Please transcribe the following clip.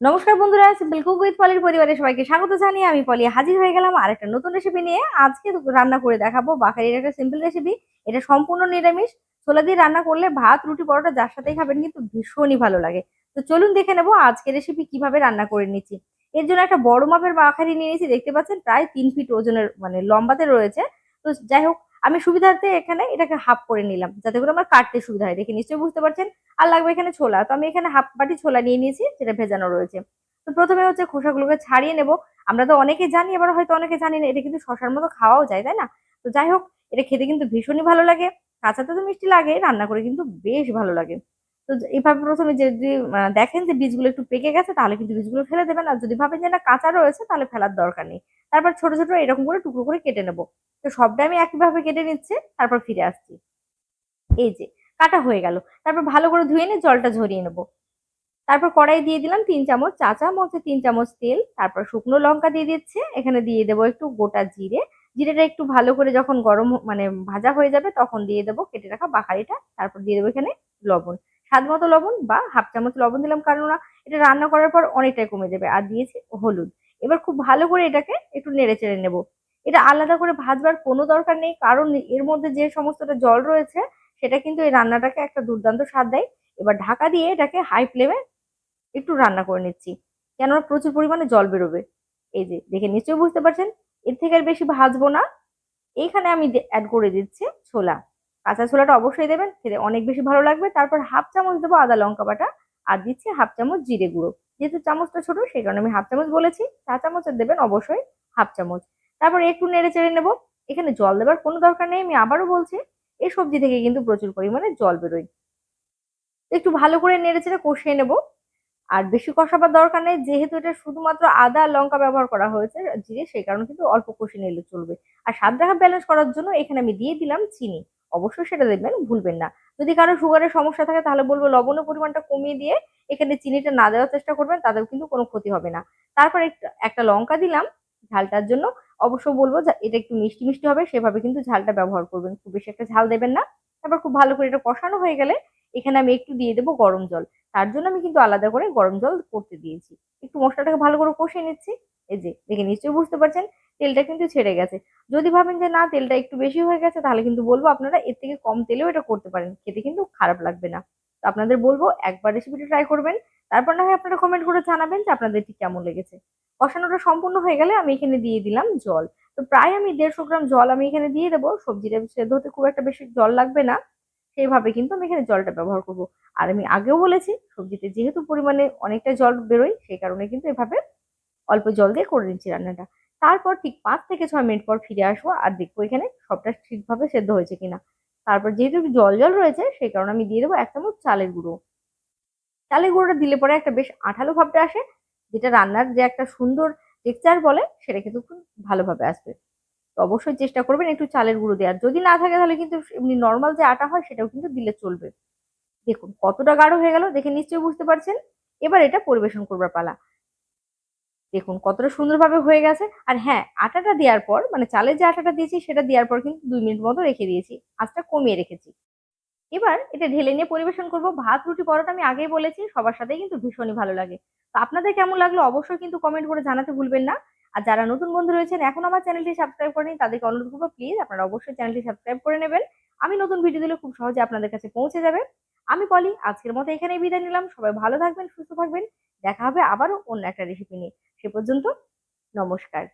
নমস্কার বন্ধুরা simple cook with পলির পরিবারের সবাইকে স্বাগত জানিয়ে আমি পলি হাজির হয়ে গেলাম আর একটা নতুন রেসিপি নিয়ে। আজকে রান্না করে দেখাবো বাকারির একটা সিম্পল রেসিপি এটা সম্পূর্ণ নিরামিষ। ছোলা দিয়ে রান্না করলে ভাত, রুটি, পরোটা যার সাথেই খাবেন কিন্তু ভীষণই ভালো লাগে। তো চলুন দেখে নেব আজকে রেসিপি কীভাবে রান্না করে নিচ্ছি। এর জন্য একটা বড় মাপের বাখারি নিয়ে নিয়েছি। দেখতে পাচ্ছেন, প্রায় তিন ফিট ওজনের মানে লম্বাতে রয়েছে। তো যাই হোক আমি সুবিধার্থে এখানে এটাকে হাফ করে নিলাম। যাতে করে আমার কাটতে সুবিধা হয়। দেখে নিশ্চয়ই বুঝতে পারছেন? আর লাগবে এখানে ছোলা। তো আমি এখানে হাফ বাটি ছোলা নিয়ে নিয়েছি, যেটা ভেজানো রয়েছে। তো প্রথমে হচ্ছে খোসাগুলোকে ছাড়িয়ে নেব। আমরা তো অনেকে জানি এবার হয়তো অনেকে জানি না, এটা কিন্তু শশার মতো খাওয়াও যায়, তাই না? তো যাই হোক, এটা খেতে কিন্তু ভীষণই ভালো লাগে। কাঁচাতে তো মিষ্টি লাগে, রান্না করে কিন্তু বেশ ভালো লাগে। তো এইভাবে প্রথমে যদি দেখেন যে বীজগুলো একটু পেকে গেছে, তাহলে কিন্তু বীজগুলো ফেলে দেবেন। আর যদি ভাবেন যে না, কাঁচা রয়েছে, তাহলে ফেলার দরকার নেই। তারপর ছোট ছোট এরকম করে টুকরো করে কেটে নেব। তো সবটা আমি একইভাবে কেটে নিচ্ছি, তারপর ফিরে আসছি। এই যে, কাটা হয়ে গেল। তারপর ভালো করে ধুয়ে নিয়ে জলটা ঝরিয়ে নেব। তারপর কড়াই দিয়ে দিলাম তিন চামচ চা চামচে, তিন চামচ তেল, তারপর শুকনো লঙ্কা দিয়ে দিচ্ছে। এখানে দিয়ে দেবো একটু গোটা জিরে। জিরেটা একটু ভালো করে যখন গরম মানে ভাজা হয়ে যাবে, তখন দিয়ে দেবো কেটে রাখা বাকারিটা তারপর দিয়ে দেবো এখানে লবণ। স্বাদ মতো লবণ বা হাফ চামচ লবণ দিলাম, কারণ না এটা রান্না করার পর অনেকটাই কমে যাবে। আর দিয়েছি হলুদ। এবার খুব ভালো করে এটাকে একটু নেড়ে চেড়ে নেব। এটা আলাদা করে ভাজবার কোনো দরকার নেই, কারণ এর মধ্যে যে সমস্তটা জল রয়েছে, সেটা কিন্তু এই রান্নাটাকে একটা দুর্দান্ত স্বাদ দেয়। এবার ঢাকা দিয়ে এটাকে হাই ফ্লেমে একটু রান্না করে নিচ্ছি, কেননা প্রচুর পরিমাণে জল বেরোবে। এই যে, দেখে নিশ্চয়ই বুঝতে পারছেন? এর থেকে আর বেশি ভাজবো না। এইখানে আমি অ্যাড করে দিচ্ছি ছোলা। কাঁচা ছোলাটা অবশ্যই দেবেন, খেতে অনেক বেশি ভালো লাগবে। তারপর হাফ চামচ দেবো আদা লঙ্কা বাটা আর দিচ্ছি হাফ চামচ জিরে গুঁড়ো। যেহেতু চামচটা ছোট, সেই কারণে আমি হাফ চামচ বলেছি। চা চামচের দেবেন অবশ্যই হাফ চামচ। তারপর একটু নেড়ে চেড়ে নেব। এখানে জল দেবার কোনো দরকার নেই, আমি আবারও বলছি এই সবজি থেকে কিন্তু প্রচুর পরিমাণে জল বেরোয়। একটু ভালো করে নেড়ে চেড়ে কষিয়ে নেব। আর বেশি কষাবার দরকার নেই, যেহেতু এটা শুধুমাত্র আদা লঙ্কা ব্যবহার করা হয়েছে জিরে, সেই কারণে কিন্তু অল্প কষিয়ে নিলে চলবে। আর স্বাদ রাখা ব্যালেন্স করার জন্য এখানে আমি দিয়ে দিলাম চিনি। অবশ্যই সেটা দেখবেন, ভুলবেন না। যদি কারও সুগারের সমস্যা থাকে, তাহলে বলব লবণের পরিমাণটা কমিয়ে দিয়ে এখানে চিনিটা না দেওয়ার চেষ্টা করবেন তাদের কিন্তু কোনো ক্ষতি হবে না। তারপর একটা লঙ্কা দিলাম ঝালটার জন্য। অবশ্য বলব এটা একটু মিষ্টি মিষ্টি হবে, সেভাবে কিন্তু ঝালটা ব্যবহার করবেন। খুব বেশি একটা ঝাল দেবেন না। তারপর খুব ভালো করে এটা কষানো হয়ে গেলে এখানে আমি একটু দিয়ে দেবো গরম জল। তার জন্য আমি কিন্তু আলাদা করে গরম জল করতে দিয়েছি। একটু মশলাটাকে ভালো করে কষিয়ে নিচ্ছি। এই যে, দেখে নিশ্চয়ই বুঝতে পারছেন, তেলটা কিন্তু ছেড়ে গেছে। যদি ভাবেন যে না, তেলটা একটু বেশি হয়ে গেছে, তাহলে কিন্তু বলব আপনারা এর থেকে কম তেলেও এটা করতে পারেন। খেতে কিন্তু খারাপ লাগবে না। তো আপনাদের বলব, একবার রেসিপিটা ট্রাই করবেন। তারপর না হয় আপনারা কমেন্ট করে জানাবেন যে আপনাদের ঠিক কেমন লেগেছে। কষানোটা সম্পূর্ণ হয়ে গেলে আমি এখানে দিয়ে দিলাম জল। তো প্রায় আমি দেড়শো গ্রাম জল আমি এখানে দিয়ে দেবো। সবজিটা সেদ্ধ হতে খুব একটা বেশি জল লাগবে না। সেইভাবে কিন্তু আমি এখানে জলটা ব্যবহার করব। আর আমি আগেও বলেছি, সবজিতে যেহেতু পরিমাণে অনেকটা জল বেরোয়, সেই কারণে কিন্তু এভাবে অল্প জল দিয়ে করে নিচ্ছি রান্নাটা। তারপর ঠিক পাঁচ থেকে ছয় মিনিট পর ফিরে আসব আর দেখব এখানে সবটা ঠিকভাবে সেদ্ধ হয়েছে কিনা। তারপর যেহেতু জল জল রয়েছে, সেই কারণে আমি দিয়ে দেবো এক চামচ চালের গুঁড়ো। চালের গুঁড়োটা দিলে পরে একটা বেশ আঠালো ভাবটা আসে, যেটা রান্নার যে একটা সুন্দর টেক্সচার বলে, সেটা কিন্তু খুব ভালোভাবে আসবে। তো অবশ্যই চেষ্টা করবেন একটু চালের গুঁড়ো দেওয়ার। যদি না থাকে তাহলে কিন্তু এমনি নর্মাল যে আটা হয়, সেটাও কিন্তু দিলে চলবে। দেখুন কতটা গাঢ় হয়ে গেল, দেখে নিশ্চয়ই বুঝতে পারছেন। এবার এটা পরিবেশন করবার পালা। দেখুন কতটা সুন্দরভাবে হয়ে গেছে। আর হ্যাঁ আটাটা দেওয়ার পর মানে চালের যে আটাটা দিয়েছি, সেটা দেওয়ার পর কিন্তু দুই মিনিট মতো রেখে দিয়েছি। আঁচটা কমিয়ে রেখেছি। এবার এটা ঢেলে নিয়ে পরিবেশন করব। ভাত, রুটি, পরোটা আমি আগেই বলেছি, সবার সাথেই কিন্তু ভীষণই ভালো লাগে। তো আপনাদের কেমন লাগল অবশ্যই কিন্তু কমেন্ট করে জানাতে ভুলবেন না। আর যারা নতুন বন্ধু রয়েছেন, এখন আমার চ্যানেলটি সাবস্ক্রাইব করেনি তাদেরকে অনুরোধ করব প্লিজ আপনারা অবশ্যই চ্যানেলটি সাবস্ক্রাইব করে নেবেন। আমি নতুন ভিডিও দিলে খুব সহজে আপনাদের কাছে পৌঁছে যাবে। আমি বলি আজকের মতো এখানেই বিদায় নিলাম। সবাই ভালো থাকবেন, সুস্থ থাকবেন। দেখা হবে আবারও অন্য একটা রেসিপি নিয়ে। সে পর্যন্ত নমস্কার।